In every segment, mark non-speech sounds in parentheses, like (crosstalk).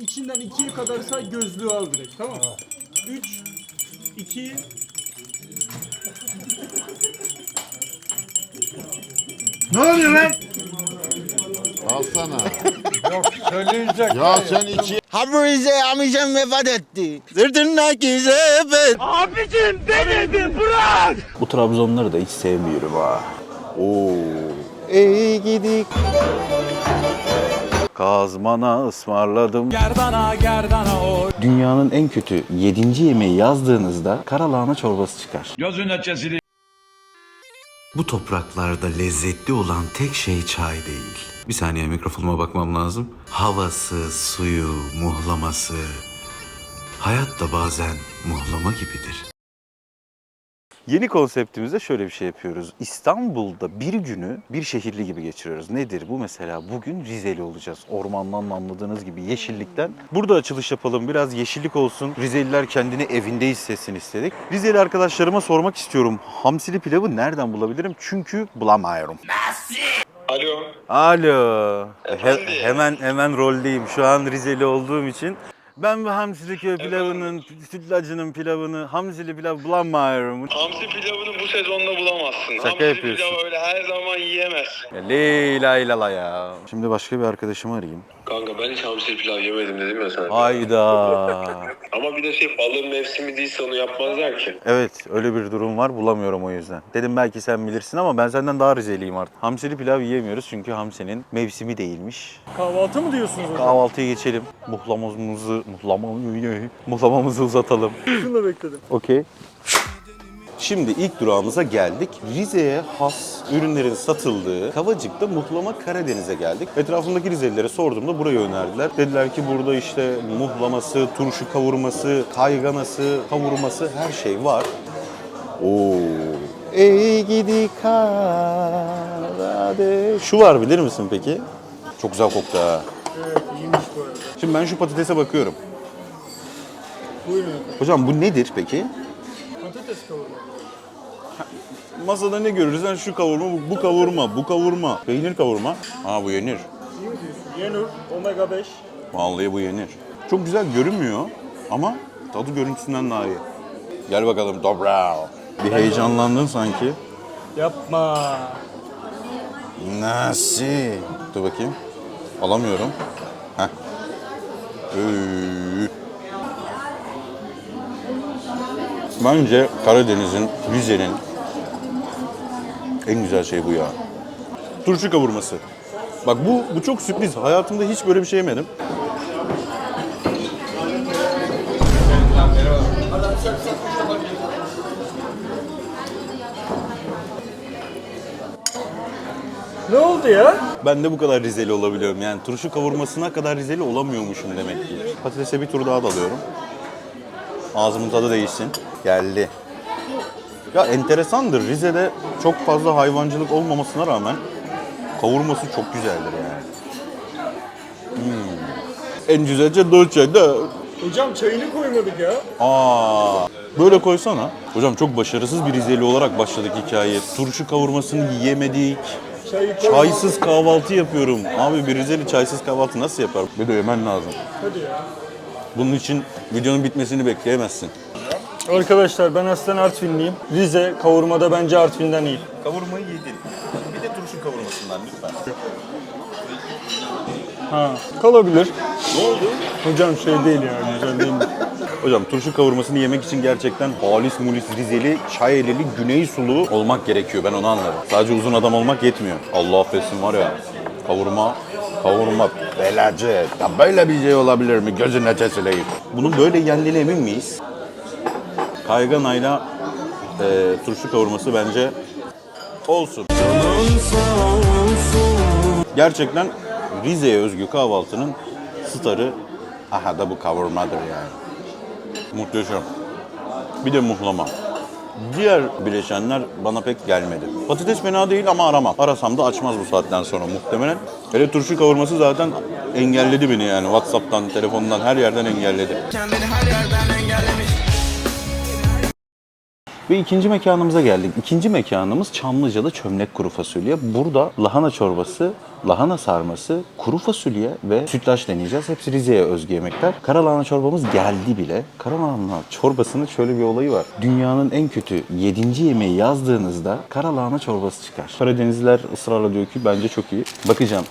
İçinden ikiye kadar say gözlüğü al direkt tamam mı? 3, 2, Ne oluyor lan? Alsana. (laughs) Yok söyleyecek. ya sen iki Habrize amcam vefat etti. Sırtındaki sepet. Bu Trabzonları da hiç sevmiyorum ha. Oo. Ey gidik. Kazmana ısmarladım. Gerdana gerdana. Dünyanın en kötü 7. yemeği yazdığınızda karalahana çorbası çıkar. Gözün açısını. Bu topraklarda lezzetli olan tek şey çay değil. Bir saniye mikrofonuma bakmam lazım. Havası, suyu, muhlaması. Hayat da bazen muhlama gibidir. Yeni konseptimizde şöyle bir şey yapıyoruz. İstanbul'da bir günü bir şehirli gibi geçiriyoruz. Nedir bu mesela? Bugün Rizeli olacağız. Ormandan anladığınız gibi yeşillikten. Burada açılış yapalım. Biraz yeşillik olsun. Rizeliler kendini evinde hissetsin istedik. Rizeli arkadaşlarıma sormak istiyorum. Hamsili pilavı nereden bulabilirim? Çünkü bulamıyorum. Alo. Alo. He- hemen hemen roldeyim. Şu an Rizeli olduğum için. Ben bu hamsili köy pilavının, sütlacının pilavını, hamsili pilav bulamıyorum. Hamsi pilavını bu sezonda bulamazsın. Şaka Hamsi yapıyorsun. pilavı öyle her zaman yiyemezsin. Ya Leyla ilala ya. Şimdi başka bir arkadaşımı arayayım. Kanka ben hiç hamsi pilav yemedim dedim ya sana. Hayda. (laughs) Ama bir de şey balığın mevsimi değilse onu yapmazlar ki. evet öyle bir durum var bulamıyorum o yüzden. Dedim belki sen bilirsin ama ben senden daha rizeliyim artık. Hamsili pilav yiyemiyoruz çünkü hamsinin mevsimi değilmiş. kahvaltı mı diyorsunuz hocam? Kahvaltıya geçelim. Muhlamamızı, muhlamamızı, muhlamamızı uzatalım. Şunu bekledim. Okey. Şimdi ilk durağımıza geldik. Rize'ye has ürünlerin satıldığı Kavacık'ta Muhlama Karadeniz'e geldik. Etrafımdaki Rizelilere sorduğumda burayı önerdiler. Dediler ki burada işte muhlaması, turşu kavurması, kayganası, kavurması her şey var. Oo. Ey gidi Karadeniz. Şu var bilir misin peki? Çok güzel koktu ha. Evet iyiymiş bu arada. Şimdi ben şu patatese bakıyorum. Buyurun. Hocam bu nedir peki? Patates kavurma. Masada ne görürsen şu kavurma, bu, kavurma, bu kavurma. Peynir kavurma. Ha bu yenir. İyi mi diyorsun? Yenur, omega 5. Vallahi bu yenir. Çok güzel görünmüyor ama tadı görüntüsünden daha iyi. Gel bakalım toprağı. Bir heyecanlandın sanki. Yapma. Nasıl? Dur bakayım. Alamıyorum. Heh. Üy. Bence Karadeniz'in, Rize'nin en güzel şey bu ya. Turşu kavurması. Bak bu, bu çok sürpriz. Hayatımda hiç böyle bir şey yemedim. Ne oldu ya? Ben de bu kadar Rizeli olabiliyorum. Yani turşu kavurmasına kadar Rizeli olamıyormuşum demek ki. Patatese bir tur daha dalıyorum. Ağzımın tadı değişsin. Geldi. Ya enteresandır. Rize'de çok fazla hayvancılık olmamasına rağmen kavurması çok güzeldir yani. Hmm. En güzelce dolce'de. Hocam çayını koymadık ya. Aa, böyle koysana. Hocam çok başarısız bir Rizeli olarak başladık hikayeye. Turşu kavurmasını yiyemedik. Çayı. Çaysız kahvaltı yapıyorum. Abi bir Rizeli çaysız kahvaltı nasıl yapar? Bir de yemen lazım. Hadi ya. Bunun için videonun bitmesini bekleyemezsin. Arkadaşlar ben aslen Artvinliyim. Rize kavurmada bence Artvin'den iyi. Kavurmayı yedin. Bir de turşu kavurmasından lütfen. Ha, kalabilir. Ne oldu? Hocam şey değil ya, güzel değil mi? Hocam turşu kavurmasını yemek için gerçekten halis mulis Rizeli, Çayelili, Güney sulu olmak gerekiyor. Ben onu anladım. Sadece uzun adam olmak yetmiyor. Allah affetsin var ya. Kavurma, kavurma belacı. Ya böyle bir şey olabilir mi? Gözüne çesileyim. Bunun böyle yendiğine emin miyiz? Kayganayla e, turşu kavurması bence olsun. Gerçekten Rize'ye özgü kahvaltının starı aha da bu kavurmadır yani. Muhteşem. Bir de muhlama. Diğer bileşenler bana pek gelmedi. Patates fena değil ama aramam. Arasam da açmaz bu saatten sonra muhtemelen. Hele turşu kavurması zaten engelledi beni yani. Whatsapp'tan, telefondan her yerden engelledi. Ve ikinci mekanımıza geldik. İkinci mekanımız Çamlıca'da çömlek kuru fasulye. Burada lahana çorbası, lahana sarması, kuru fasulye ve sütlaç deneyeceğiz. Hepsi Rize'ye özgü yemekler. Karalahana çorbamız geldi bile. Karalahana çorbasının şöyle bir olayı var. Dünyanın en kötü 7. yemeği yazdığınızda karalahana çorbası çıkar. Karadenizliler ısrarla diyor ki bence çok iyi. Bakacağım.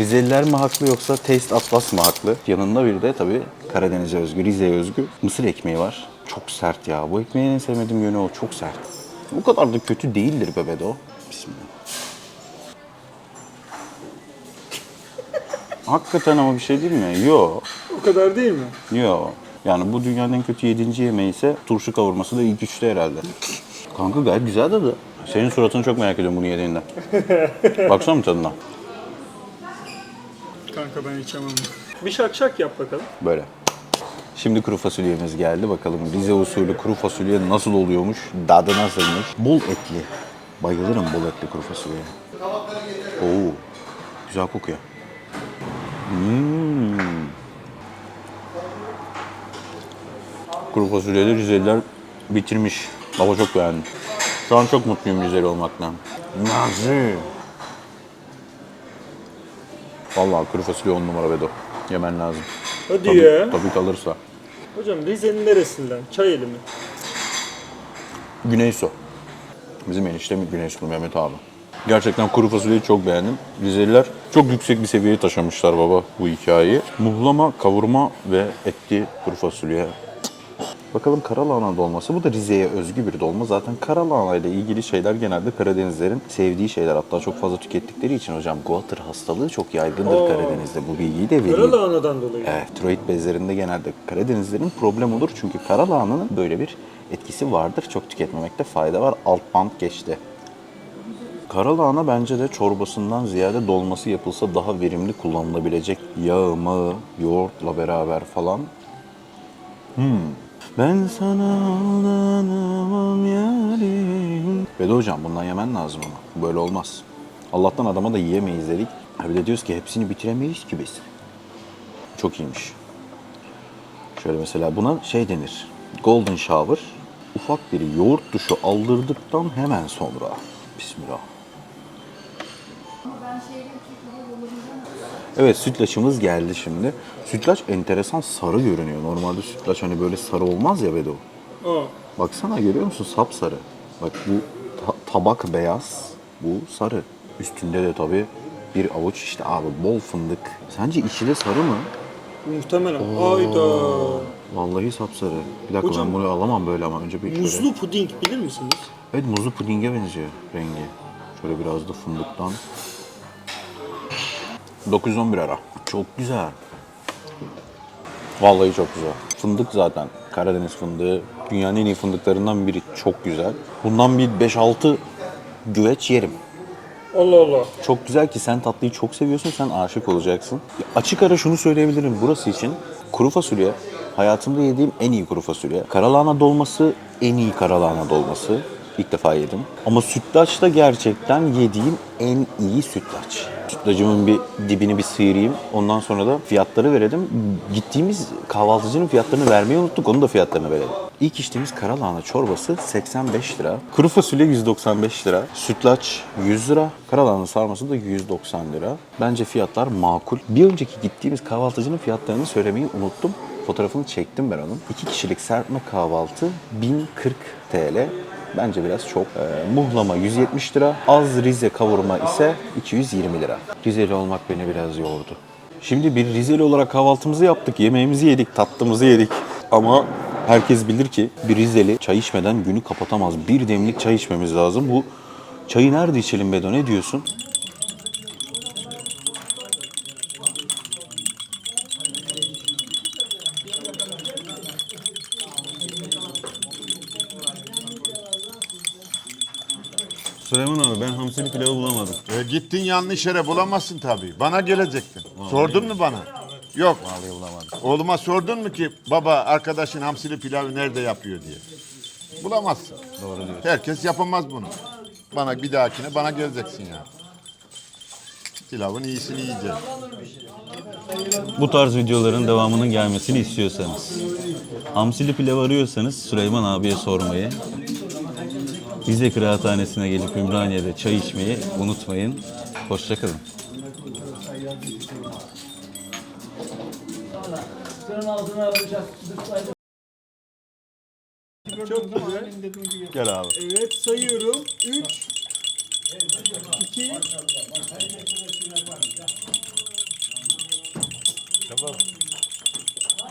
Rizeliler mi haklı yoksa Taste Atlas mı haklı? Yanında bir de tabii Karadeniz'e özgü, Rize'ye özgü mısır ekmeği var. Çok sert ya. Bu ekmeğin en sevmediğim yönü o. Çok sert. Bu kadar da kötü değildir be Bedo. Bismillah. (laughs) Hakikaten ama bir şey değil mi? Yo. O kadar değil mi? Yo. Yani bu dünyanın en kötü yedinci yemeği ise turşu kavurması da ilk üçte herhalde. Kanka gayet güzel tadı. Senin suratını çok merak ediyorum bunu yediğinde. (laughs) Baksana mı tadına? Kanka ben içemem. Bir şak şak yap bakalım. Böyle. Şimdi kuru fasulyemiz geldi. Bakalım Rize usulü kuru fasulye nasıl oluyormuş, tadı nasılmış. Bol etli. Bayılırım bol etli kuru fasulyeye. Oo, güzel kokuyor. Hmm. Kuru fasulyeyi Rizeliler bitirmiş. Baba çok beğendim. Şu an çok mutluyum Rizeli olmaktan. Nazi. Vallahi kuru fasulye on numara Bedo. Yemen lazım. Hadi Tabii, ya. tabii kalırsa. Hocam Rize'nin neresinden? Çayeli mi? Güneysu. Bizim eniştem Güneysulu Mehmet abi. Gerçekten kuru fasulyeyi çok beğendim. Rizeliler çok yüksek bir seviyeye taşımışlar baba bu hikayeyi. Muhlama, kavurma ve etli kuru fasulye. Bakalım karalahana dolması. Bu da Rize'ye özgü bir dolma. Zaten karalahana ile ilgili şeyler genelde Karadenizlerin sevdiği şeyler. Hatta çok fazla tükettikleri için hocam guatr hastalığı çok yaygındır Oo. Karadeniz'de. Bu bilgiyi de vereyim. Karalahana'dan dolayı. Evet, tiroid bezlerinde genelde Karadenizlerin problem olur. Çünkü karalahananın böyle bir etkisi vardır. Çok tüketmemekte fayda var. Alt band geçti. Karalahana bence de çorbasından ziyade dolması yapılsa daha verimli kullanılabilecek yağı, mağı, yoğurtla beraber falan. Hmm. Ben sana aldanamam yarim. Bedo hocam bundan yemen lazım ama. Böyle olmaz. Allah'tan adama da yiyemeyiz dedik. Bir de diyoruz ki hepsini bitiremeyiz ki biz. Çok iyiymiş. Şöyle mesela buna şey denir. Golden shower. Ufak bir yoğurt duşu aldırdıktan hemen sonra. Bismillah. Evet sütlaçımız geldi şimdi. Sütlaç enteresan sarı görünüyor. Normalde sütlaç hani böyle sarı olmaz ya Bedo. Aa, Baksana görüyor musun? Sapsarı. Bak bu ta- tabak beyaz, bu sarı. Üstünde de tabii bir avuç işte abi bol fındık. Sence içi de sarı mı? muhtemelen. Hayda. Vallahi sapsarı. Bir dakika Hocam, ben bunu alamam böyle ama önce bir şöyle. Muzlu puding bilir misiniz? Evet muzlu pudinge benziyor rengi. Şöyle biraz da fındıktan. 911 ara. Çok güzel. Vallahi çok güzel. Fındık zaten. Karadeniz fındığı. Dünyanın en iyi fındıklarından biri. Çok güzel. Bundan bir 5-6 güveç yerim. Allah Allah. Çok güzel ki sen tatlıyı çok seviyorsun, sen aşık olacaksın. Açık ara şunu söyleyebilirim burası için. Kuru fasulye, hayatımda yediğim en iyi kuru fasulye. Karalahana dolması, en iyi karalahana dolması. İlk defa yedim. Ama sütlaç da gerçekten yediğim en iyi sütlaç. Sütlacımın bir dibini bir sıyırayım. Ondan sonra da fiyatları verelim. Gittiğimiz kahvaltıcının fiyatlarını vermeyi unuttuk. Onun da fiyatlarını verelim. İlk içtiğimiz karalahana çorbası 85 lira. Kuru fasulye 195 lira. Sütlaç 100 lira. Karalahana sarması da 190 lira. Bence fiyatlar makul. Bir önceki gittiğimiz kahvaltıcının fiyatlarını söylemeyi unuttum. Fotoğrafını çektim ben onun. İki kişilik serpme kahvaltı 1040 TL. Bence biraz çok. Ee, muhlama 170 lira. Az Rize kavurma ise 220 lira. Rizeli olmak beni biraz yordu. Şimdi bir Rizeli olarak kahvaltımızı yaptık, yemeğimizi yedik, tatlımızı yedik. Ama herkes bilir ki bir Rizeli çay içmeden günü kapatamaz. Bir demlik çay içmemiz lazım. Bu çayı nerede içelim Bedo ne diyorsun? Gittin yanlış yere bulamazsın tabii. Bana gelecektin. Sordun mu bana? Yok. Vallahi bulamadım. Oğluma sordun mu ki baba arkadaşın hamsili pilavı nerede yapıyor diye? Bulamazsın. Doğru diyorsun. Herkes yapamaz bunu. Bana bir dahakine bana geleceksin ya. Pilavın iyisini yiyeceğiz. Bu tarz videoların devamının gelmesini istiyorsanız, hamsili pilav arıyorsanız Süleyman abiye sormayı, Rize Kıraathanesi'ne gelip Ümraniye'de çay içmeyi unutmayın. Hoşçakalın. Çok güzel. Gel abi. Evet sayıyorum. 3 2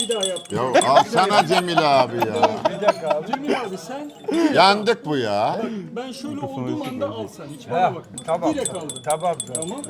Bir daha yap. Ya alsana Cemil abi ya. Cemil abi sen Yandık bu ya. ben şöyle olduğum anda al sen hiç bana bak. Tamam. Direkt aldın. Tamam. Tamam.